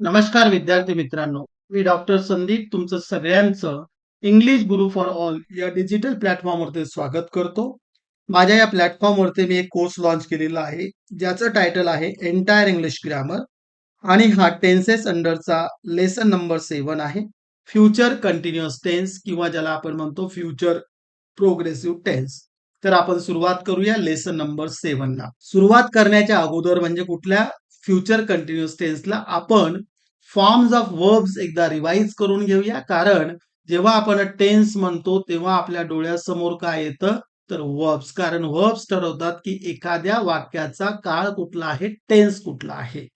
नमस्कार विद्यार्थी मित्रांनो. मी डॉक्टर संदीप तुमचं सगळ्यांचं इंग्लिश गुरु फॉर ऑल या डिजिटल प्लॅटफॉर्मवरती स्वागत करतो. माझ्या या प्लॅटफॉर्मवरती मी एक कोर्स लॉन्च केलेला आहे ज्याचं टायटल आहे एंटायर इंग्लिश ग्रामर आणि हा टेन्सेस अंडरचा लेसन नंबर सेवन आहे. फ्युचर कंटिन्युअस टेन्स किंवा ज्याला आपण म्हणतो फ्युचर प्रोग्रेसिव्ह टेन्स तर आपण सुरुवात करूया लेसन नंबर सेव्हनला सुरुवात करण्याच्या अगोदर म्हणजे कुठल्या फ्युचर कंटिन्युअस टेन्सला आपण फॉर्म्स ऑफ वर्ब्स एकदा रिवाइज करून घेऊया. कारण जेव्हा आपण टेन्स म्हणतो तेव्हा आपल्या डोळ्यासमोर काय येतं? तर वर्ब्स कारण वर्ब्स ठरवतात की एखाद्या वाक्याचा काळ कुठला आहे? टेन्स कुठला आहे?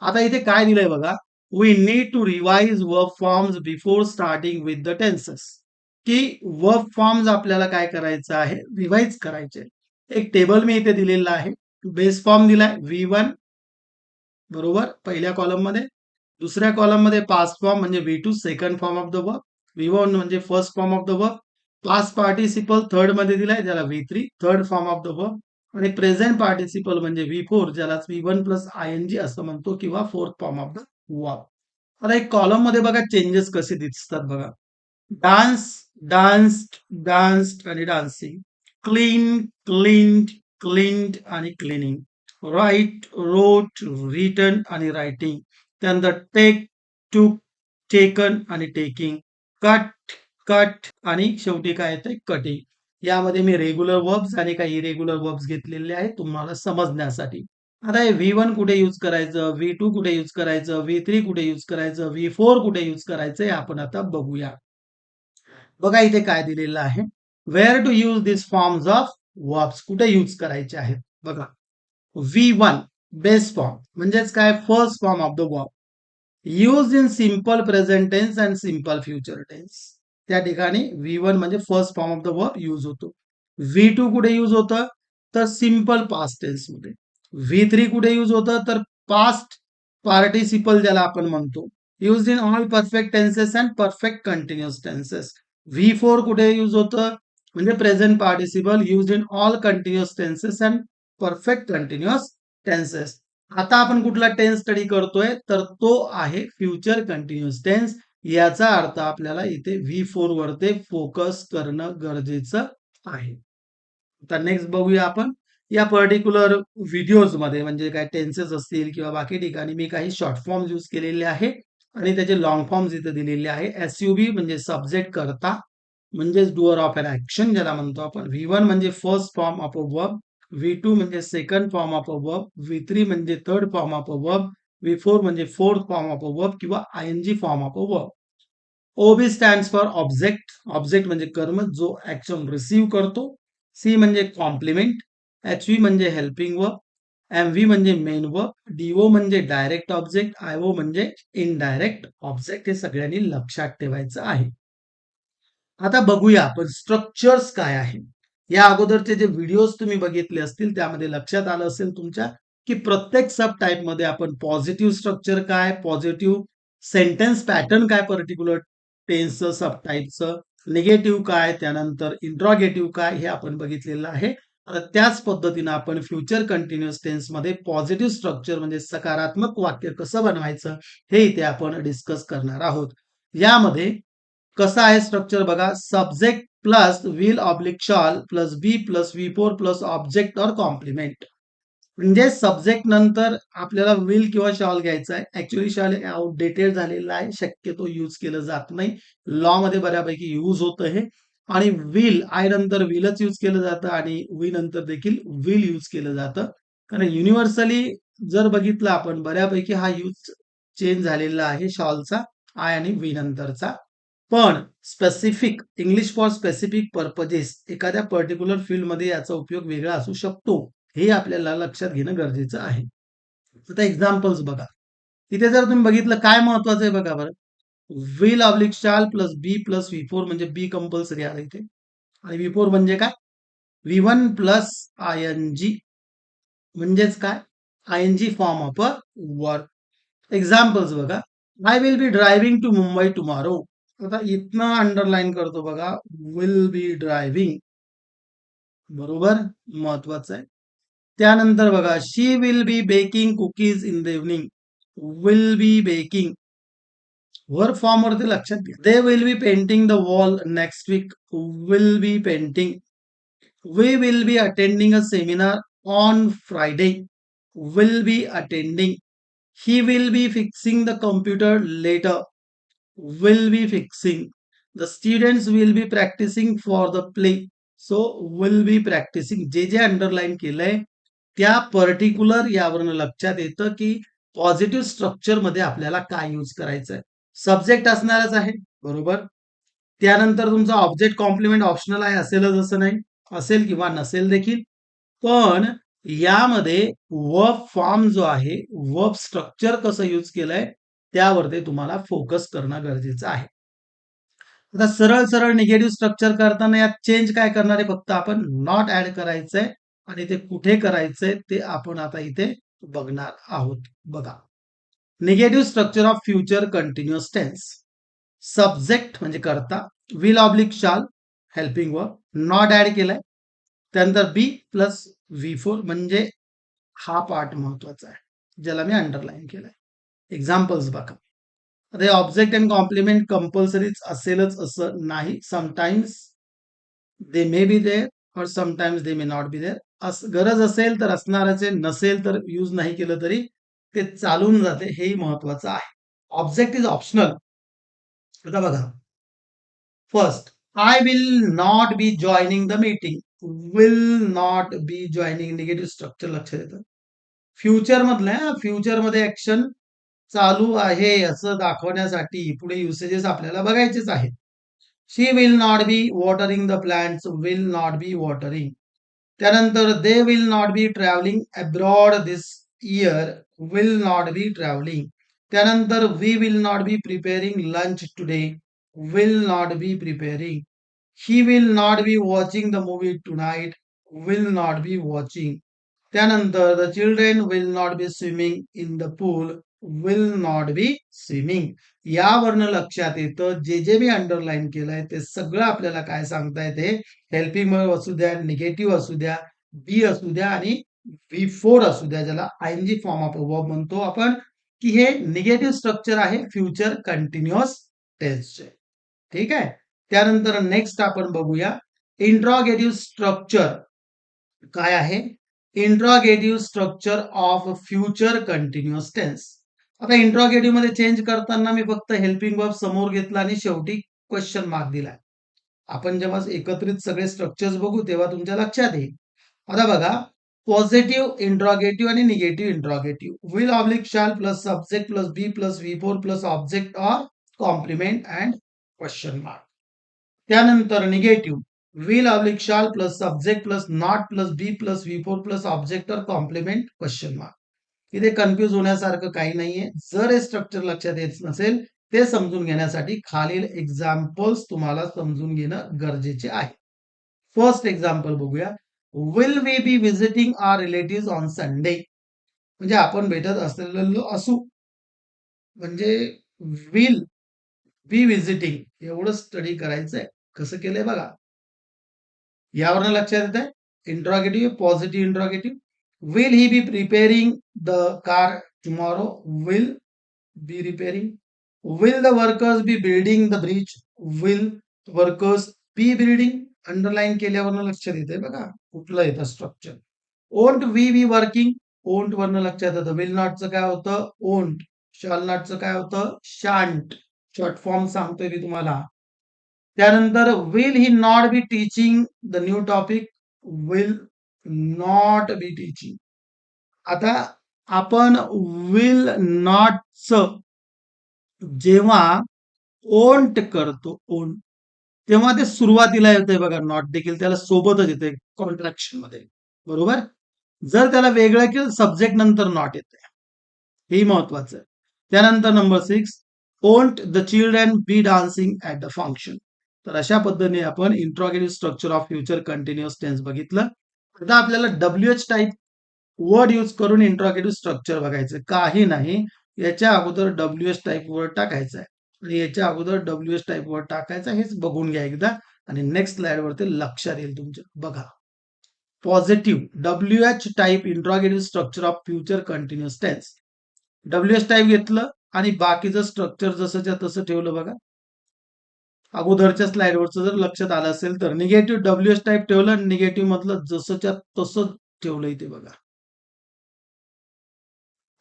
आता इथे काय दिलंय बघा? We need to revise verb forms before starting with the tenses की वर्ब फॉर्म्स आपल्याला काय करायचं आहे? रिवाइज करायचे. एक टेबल मी इथे दिलेला आहे. बेस फॉर्म दिलाय. व्ही वन बरोबर? पहिल्या कॉलममध्ये दुसऱ्या कॉलममध्ये पास्ट फॉर्म म्हणजे V two second form of the verb V one म्हणजे first form of the verb past participle थर्डमध्ये दिलाय ज्याला V three third form of the verb आणि प्रेझेंट पार्टिसिपल म्हणजे व्ही फोर ज्याला V one plus I N G असं म्हणतो किंवा fourth form of the verb आता एक कॉलममध्ये बघा चेंजेस कसे दिसतात बघा. डान्स डान्स डान्स आणि डान्सिंग क्लीन क्लीन क्लीन्ड आणि क्लिनिंग राईट रोट रिटन आणि रायटिंग त्यानंतर टेक टू टेकन आणि टेकिंग कट कट आणि शेवटी काय येते कटिंग यामध्ये मी रेग्युलर वर्ब्स आणि काही इरेग्युलर वर्ब्स घेतलेले आहेत तुम्हाला समजण्यासाठी. आता हे व्ही वन कुठे यूज करायचं? व्ही टू कुठे यूज करायचं? व्ही थ्री कुठे यूज करायचं? व्ही फोर कुठे यूज करायचं? हे आपण आता बघूया. बघा इथे काय दिलेलं आहे. Where to use this forms of verbs कुठे यूज करायचे आहेत? बघा. व्ही वन बेस फॉर्म म्हणजेच काय? First form of the verb use in simple present tense and simple future tense त्या ठिकाणी व्ही वन म्हणजे first form of the verb use होतो. व्ही टू कुठे यूज होतं? तर सिंपल पास्ट टेन्समध्ये. व्ही थ्री कुठे यूज होतं? तर पास्ट पार्टिसिपल ज्याला आपण म्हणतो. Use in all perfect tenses and perfect continuous tenses V four कुठे यूज होतं? म्हणजे present participle use in all continuous tenses and perfect continuous tenses. आता आपण कुठला टेन्स स्टडी करतोय? तर तो आहे फ्युचर कंटिन्युअस टेन्स. याचा अर्थ आपल्याला इथे व्ही फोर वरती फोकस करणं गरजेचं आहे. आता नेक्स्ट बघूया आपण. या पर्टिक्युलर व्हिडिओजमध्ये म्हणजे काय टेन्सेस असतील किंवा बाकी ठिकाणी मी काही शॉर्ट फॉर्म यूज केलेले आहे आणि त्याचे लॉंग फॉर्म्स इथे दिलेले आहे. एसयूबी म्हणजे सब्जेक्ट करता म्हणजेच डुअर ऑफ अन ऍक्शन ज्याला म्हणतो आपण. व्ही वन म्हणजे first form of a verb V two म्हणजे second form of a verb V three म्हणजे third form of a verb V four म्हणजे fourth form of a verb किंवा I N G form of a verb OB stand for object object म्हणजे कर्म जो action receive करतो. C म्हणजे complement H V म्हणजे helping verb M V म्हणजे main verb DO म्हणजे डायरेक्ट ऑब्जेक्ट आय ओ म्हणजे इनडायरेक्ट ऑब्जेक्ट हे सगळ्यांनी लक्षात ठेवायचं आहे. आता बघूया आपण स्ट्रक्चर्स काय आहे या अगोदरचे जे व्हिडिओज तुम्ही बघितले असतील त्यामध्ये लक्षात आलं असेल तुमच्या की प्रत्येक सब टाईपमध्ये आपण पॉझिटिव्ह स्ट्रक्चर काय पॉझिटिव्ह सेंटेन्स पॅटर्न काय पर्टिक्युलर टेन्सचं सब टाईपचं निगेटिव्ह काय त्यानंतर इंट्रॉगेटिव्ह काय हे आपण बघितलेलं आहे. आता त्याच पद्धतीनं आपण फ्युचर कंटिन्युअस टेन्समध्ये पॉझिटिव्ह स्ट्रक्चर म्हणजे सकारात्मक वाक्य कसं बनवायचं हे इथे आपण डिस्कस करणार आहोत. यामध्ये कसं आहे स्ट्रक्चर बघा subject plus will oblique shall plus be plus V four plus object और कॉम्प्लिमेंट म्हणजे सब्जेक्ट नंतर आपल्याला विल किंवा शॉल घ्यायचा आहे. ऍक्च्युली शॉल आउटडेटेड झालेला आहे. शक्यतो यूज केलं जात नाही. लॉ मध्ये बऱ्यापैकी यूज होतं हे. आणि विल आय नंतर विलच यूज केलं जातं आणि वी नंतर देखील विल यूज केलं जातं. कारण युनिव्हर्सली जर बघितलं आपण बऱ्यापैकी हा यूज चेंज झालेला आहे शॉलचा आय आणि वी नंतरचा. पण specific English for specific purposes एखाद्या पर्टिक्युलर फील्डमध्ये याचा उपयोग वेगळा असू शकतो. हे आपल्याला लक्षात घेणं गरजेचं आहे. आता एक्झाम्पल्स बघा. तिथे जर तुम्ही बघितलं काय महत्वाचं आहे बघा बरं. Will oblique shall plus be plus V four म्हणजे बी कंपल्सरी आलं इथे. आणि व्ही फोर म्हणजे काय? V one plus I N G म्हणजेच काय? I N G form of a verb examples बघा. I will be driving to Mumbai tomorrow आता इथनं अंडरलाईन करतो बघा विल बी ड्रायव्हिंग बरोबर? महत्वाचं आहे. त्यानंतर बघा she will be baking cookies in the evening will be baking वर फॉर्म वरती लक्षात घ्या. They will be painting the wall next week will be painting we will be attending a seminar on Friday will be attending he will be fixing the computer later will be fixing. The students will be practicing for the play. So will be practicing. जे जे underline केलंय त्या particular यावरून लक्षात येतं की positive स्ट्रक्चरमध्ये आपल्याला काय यूज करायचं आहे सब्जेक्ट असणारच आहे बरोबर त्यानंतर तुमचा ऑब्जेक्ट कॉम्प्लिमेंट ऑप्शनल आहे असेलच असं नाही असेल किंवा नसेल देखील पण यामध्ये वर्ब फॉर्म जो आहे वर्ब स्ट्रक्चर कसं यूज केलंय त्यावरती तुम्हाला फोकस करणं गरजेचं आहे. आता सरळ सरळ निगेटिव्ह स्ट्रक्चर करताना यात चेंज काय करणार आहे? फक्त आपण नॉट ऍड करायचंय आणि ते कुठे करायचंय ते आपण आता इथे बघणार आहोत. बघा. Negative structure of future continuous tense subject म्हणजे करता. Will oblique shall helping verb not add केलाय. त्यानंतर बी प्लस व्ही फोर म्हणजे हा पार्ट महत्त्वाचा आहे. ज्याला मी अंडरलाईन केलाय. एक्झाम्पल्स बघा. आता ऑब्जेक्ट अँड कॉम्प्लिमेंट कंपल्सरीच असेलच असं नाही. Sometimes they may be there और sometimes they may not be there गरज असेल तर असणाराचे नसेल तर यूज नाही केलं तरी ते चालून जाते. हेही महत्वाचं आहे. ऑब्जेक्ट इज ऑप्शनल आता बघा. First I will not be joining the meeting will not be joining negative structure लक्षात देतं फ्युचर मधलं फ्युचरमध्ये ऍक्शन चालू आहे असं दाखवण्यासाठी पुढे युसेजेस आपल्याला बघायचेच आहेत. She will not be watering the plants will not be watering त्यानंतर they will not be travelling abroad this year will not be travelling त्यानंतर we will not be preparing lunch today will not be preparing he will not be watching the movie tonight will not be watching त्यानंतर the children will not be swimming in the pool will not be swimming यावरनं लक्षात येतं जे जे मी underline केलंय ते सगळं आपल्याला काय सांगता येते? हेल्पिंग असू द्या निगेटिव्ह असू द्या बी असू द्या आणि व्ही फोर असू द्या ज्याला आयएनजी फॉर्म ऑफ वर्ब म्हणतो आपण की हे निगेटिव्ह स्ट्रक्चर आहे फ्युचर कंटिन्युअस टेन्सचे ठीक आहे? त्यानंतर नेक्स्ट आपण बघूया इंट्रॉगेटिव्ह स्ट्रक्चर काय आहे? Interrogative structure of future continuous tense आता इंट्रॉगेटिव्हमध्ये चेंज करताना मी फक्त हेल्पिंग वर्ब समोर घेतला आणि शेवटी क्वेश्चन मार्क दिलाय आपण जेव्हा एकत्रित सगळे स्ट्रक्चर्स बघू तेव्हा तुमच्या लक्षात येईल. आता बघा पॉझिटिव्ह इंट्रॉगेटिव्ह आणि negative interrogative will oblique shall plus subject plus be plus V four plus object or complement and question mark त्यानंतर negative will oblique shall plus subject plus not plus be plus V four plus object or complement question mark इथे confuse होण्यासारखं काही नाहीये. जर हे structure लक्षात येत नसेल ते समजून घेण्यासाठी खालील एक्झाम्पल्स तुम्हाला समजून घेणं गरजेचे आहे. फर्स्ट एक्झाम्पल बघूया. Will we be visiting our relative on Sunday म्हणजे आपण भेटत असलेलो असू. म्हणजे विल बी विजिटिंग एवढं स्टडी करायचंय. कसं केलंय बघा. यावरनं लक्षात येत आहे interrogative positive interrogative Will he be preparing the car tomorrow? Will be repairing. Will the workers be building the bridge? Will workers be building? Underline केल्यावर लक्षात येते बघा. कुठलं येतं structure won't we be working won't वरनं लक्षात येतं. Will नॉटचं काय होतं? ओंट शॉल नॉटचं काय होतं? शांट शॉर्ट फॉर्म सांगतोय मी तुम्हाला. त्यानंतर will he not be teaching the new topic will not be teaching आता आपण विल नॉटच जेव्हा ओंट करतो ओंट तेव्हा ते सुरुवातीला येतंय बघा नॉट देखील त्याला सोबतच येते कॉन्ट्रॅक्शनमध्ये. बरोबर? जर त्याला वेगळं केलं सब्जेक्ट नंतर नॉट येते हे महत्वाचं आहे. त्यानंतर number six won't the children be dancing at the function तर अशा पद्धतीने आपण interrogative structure of future continuous tense बघितलं. आता आपल्याला W H type word use करून इंट्रॉगेटिव्ह स्ट्रक्चर बघायचं काही नाही. याच्या अगोदर डब्ल्यू एच टाईप वर्ड टाकायचा आहे आणि याच्या अगोदर डब्ल्यू एच टाईप वर्ड टाकायचा हेच बघून घ्या एकदा. आणि नेक्स्ट स्लाइड वरती लक्षात येईल तुमच्या बघा. Positive W H type interrogative structure of future continuous tense W H type घेतलं आणि बाकीचं स्ट्रक्चर जसंच्या तसं ठेवलं बघा. अगोदरच्या स्लाइडवरचं जर लक्षात आलं असेल तर निगेटिव्ह डब्ल्यू एस टाईप ठेवलं निगेटिव्ह मधलं जसंच्या तसं ठेवलं इथे बघा.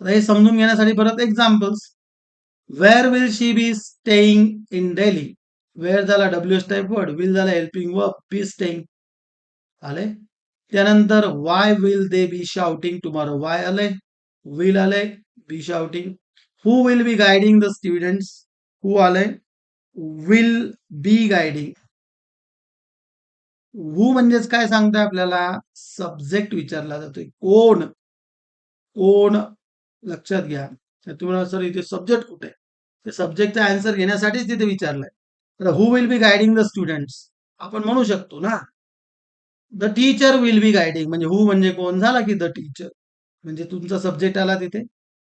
आता हे समजून घेण्यासाठी परत examples where will she be staying in Delhi where झाला W H type word will झाला हेल्पिंग वर्ब बी स्टेईंग आले त्यानंतर why will they be shouting tomorrow why आले विल आले be shouting who will be guiding the students who आले will be guiding हु म्हणजेच काय सांगतोय आपल्याला? सब्जेक्ट विचारला जातोय. कोण? कोण? लक्षात घ्या. तर तुम्हाला सर इथे सब्जेक्ट कुठे? ते सब्जेक्टचा आन्सर घेण्यासाठीच तिथे विचारलंय. तर who will be guiding the students आपण म्हणू शकतो ना? The teacher will be guiding म्हणजे हु म्हणजे कोण? झाला की द टीचर म्हणजे तुमचा सब्जेक्ट आला तिथे.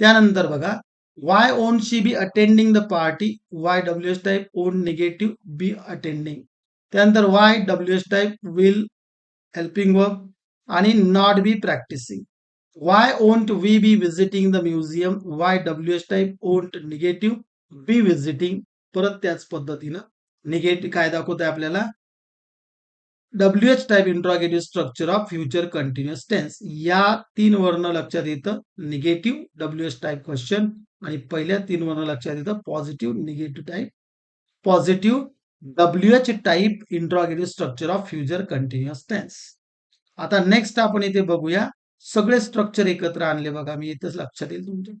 त्यानंतर बघा why won't she be attending the party why W S type won't negative be attending त्यानंतर why W S type will helping work आणि not be practicing why won't we be visiting the museum why W S type won't negative be visiting परत त्याच पद्धतीनं negative काय दाखवत आहे आपल्याला. W H type interrogative structure of future continuous tense या तीन वर्ण लक्षात येतं. Negative W H type question आणि पहिल्या तीन वर्ण लक्षात येतं. Positive negative type positive W H type interrogative structure of future continuous tense आता नेक्स्ट आपण इथे बघूया. सगळे स्ट्रक्चर एकत्र आणले बघा. मी इथेच लक्षात येईल तुमच्या.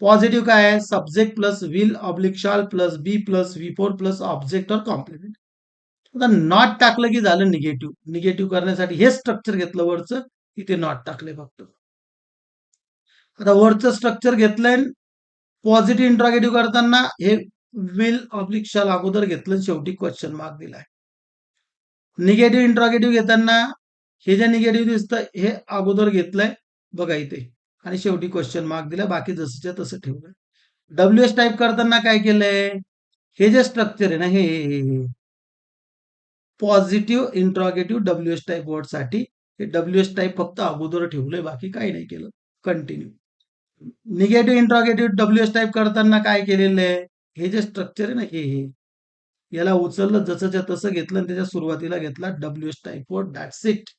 पॉझिटिव्ह काय आहे? Subject plus will oblique shall plus be plus V four plus object और कॉम्प्लिमेंट आता नॉट टाकलं की झालं निगेटिव्ह निगेटिव्ह करण्यासाठी हे स्ट्रक्चर घेतलं वरचं. इथे नॉट टाकले फक्त. आता वरचं स्ट्रक्चर घेतलंय. पॉझिटिव्ह इंट्रॉगेटिव्ह करताना हे विल ऑब्लिक शाल अगोदर घेतलं शेवटी क्वेश्चन मार्क दिलाय. निगेटिव्ह इंट्रॉगेटिव्ह घेताना हे जे निगेटिव्ह दिसतं हे अगोदर घेतलंय बघा इथे. आणि शेवटी क्वेश्चन मार्क दिला बाकी जसंच्या तसं ठेवलंय डब्ल्यू एस टाईप करताना काय केलंय? हे जे स्ट्रक्चर आहे ना हे positive interrogative W S type वर्डसाठी हे डब्ल्यू एस टाईप फक्त अगोदर ठेवलंय बाकी काही नाही केलं. Continue negative interrogative W S type करताना काय केलेलं आहे? हे जे स्ट्रक्चर आहे ना हे हे. याला उचललं जसंच्या तसं घेतलं आणि त्याच्या सुरुवातीला घेतला डब्ल्यू एस टाईप वर दॅट्स इट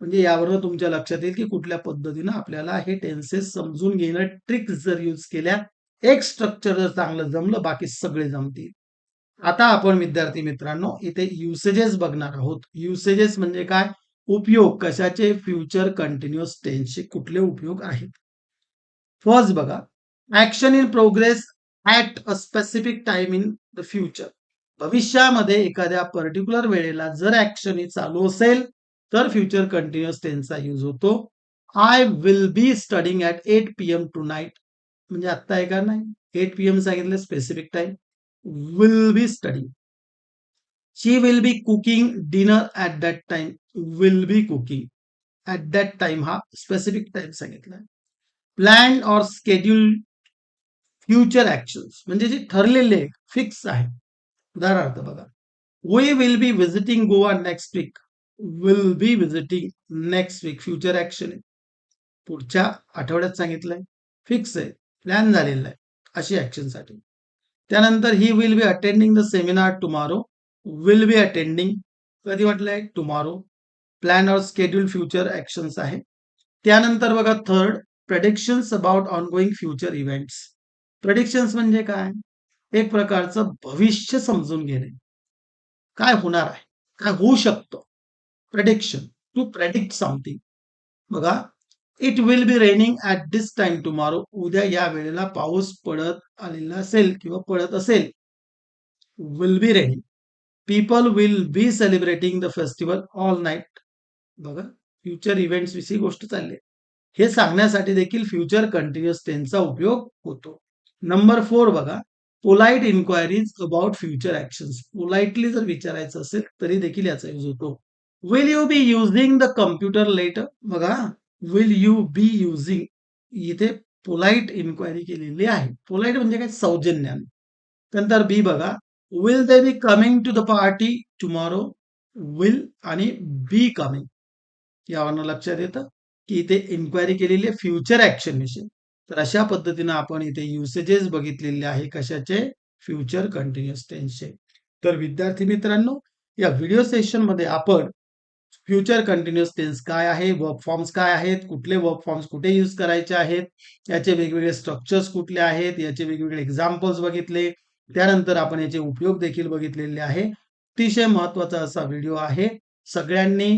म्हणजे यावरून तुमच्या लक्षात येईल की कुठल्या पद्धतीनं आपल्याला हे टेन्सेस समजून घेणं ट्रिक्स जर यूज केल्या एक स्ट्रक्चर जर चांगलं जमलं बाकी सगळे जमतील. आता आपण विद्यार्थी मित्रांनो इथे युसेजेस बघणार आहोत. युसेजेस म्हणजे काय? उपयोग कशाचे? फ्युचर कंटिन्युअस टेन्सचे कुठले उपयोग आहेत? फर्स्ट बघा action in progress at a specific time in the future भविष्यामध्ये एखाद्या पर्टिक्युलर वेळेला जर ऍक्शन ही चालू असेल तर फ्युचर कंटिन्युअस टेन्सचा यूज होतो. I will be studying at eight P M tonight म्हणजे आत्ता आहे का नाही. एट पी एम सांगितलं specific time will be studying she will be cooking dinner at that time will be cooking at that time हा specific time सांगितलाय. Plan or schedule future actions म्हणजे जे ठरलेले फिक्स आहे. उदाहरणार्थ बघा we will be visiting Goa next week will be visiting next week future action आहे. पुढच्या आठवड्यात सांगितलंय. फिक्स आहे. प्लॅन झालेला आहे. अशी ऍक्शनसाठी त्यानंतर he will be attending the seminar tomorrow will be attending कधी म्हटलंय? Tomorrow plan or schedule future actions आहे. त्यानंतर बघा third predictions about ongoing future events predictions म्हणजे काय? एक प्रकारचं भविष्य समजून घेणे. काय होणार आहे? काय होऊ शकतं? प्रेडिक्शन टू प्रेडिक्ट समथिंग बघा it will be raining at this time tomorrow उद्या या वेळेला पाऊस पडत आलेला असेल किंवा पडत असेल. Will be raining people will be celebrating the festival all night बघा फ्युचर इव्हेंट्स विषयी गोष्ट चालली हे सांगण्यासाठी देखील फ्युचर कंटिन्युअस टेन्सचा उपयोग होतो. नंबर फोर बघा polite inquiries about future actions politely जर विचारायचं असेल तरी देखील याचा यूज होतो. Will you be using the computer later बघा विल यू बी युझिंग इथे पोलाइट इन्क्वायरी केलेली आहे. पोलाइट म्हणजे काय? सौजन्याने. नंतर बी बघा will they be coming to the party tomorrow will आणि बी कमिंग यावरनं लक्षात येतं. की इथे इन्क्वायरी केलेली आहे फ्युचर ऍक्शन विषयी. तर अशा पद्धतीनं आपण इथे युसेजेस बघितलेले आहे कशाचे? फ्युचर कंटिन्युअस टेन्सचे तर विद्यार्थी मित्रांनो या व्हिडिओ सेशनमध्ये आपण फ्युचर कंटिन्युअस टेन्स काय आहे वर्क फॉर्म्स काय आहेत कुठले वर्क फॉर्म्स कुठे यूज करायचे आहेत याचे वेगवेगळे स्ट्रक्चर्स कुठले आहेत याचे वेगवेगळे एक्झाम्पल्स बघितले. त्यानंतर आपण याचे उपयोग देखील बघितलेले आहे. अतिशय महत्त्वाचा असा व्हिडिओ आहे. सगळ्यांनी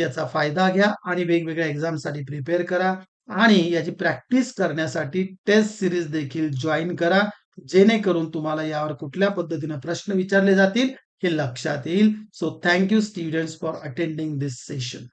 याचा फायदा घ्या आणि वेगवेगळ्या एक्झामसाठी प्रिपेअर करा आणि याची प्रॅक्टिस करण्यासाठी टेस्ट सिरीज देखील जॉईन करा. जेणेकरून तुम्हाला यावर कुठल्या पद्धतीने प्रश्न विचारले जातील हे लक्षात येईल. So thank you students for attending this session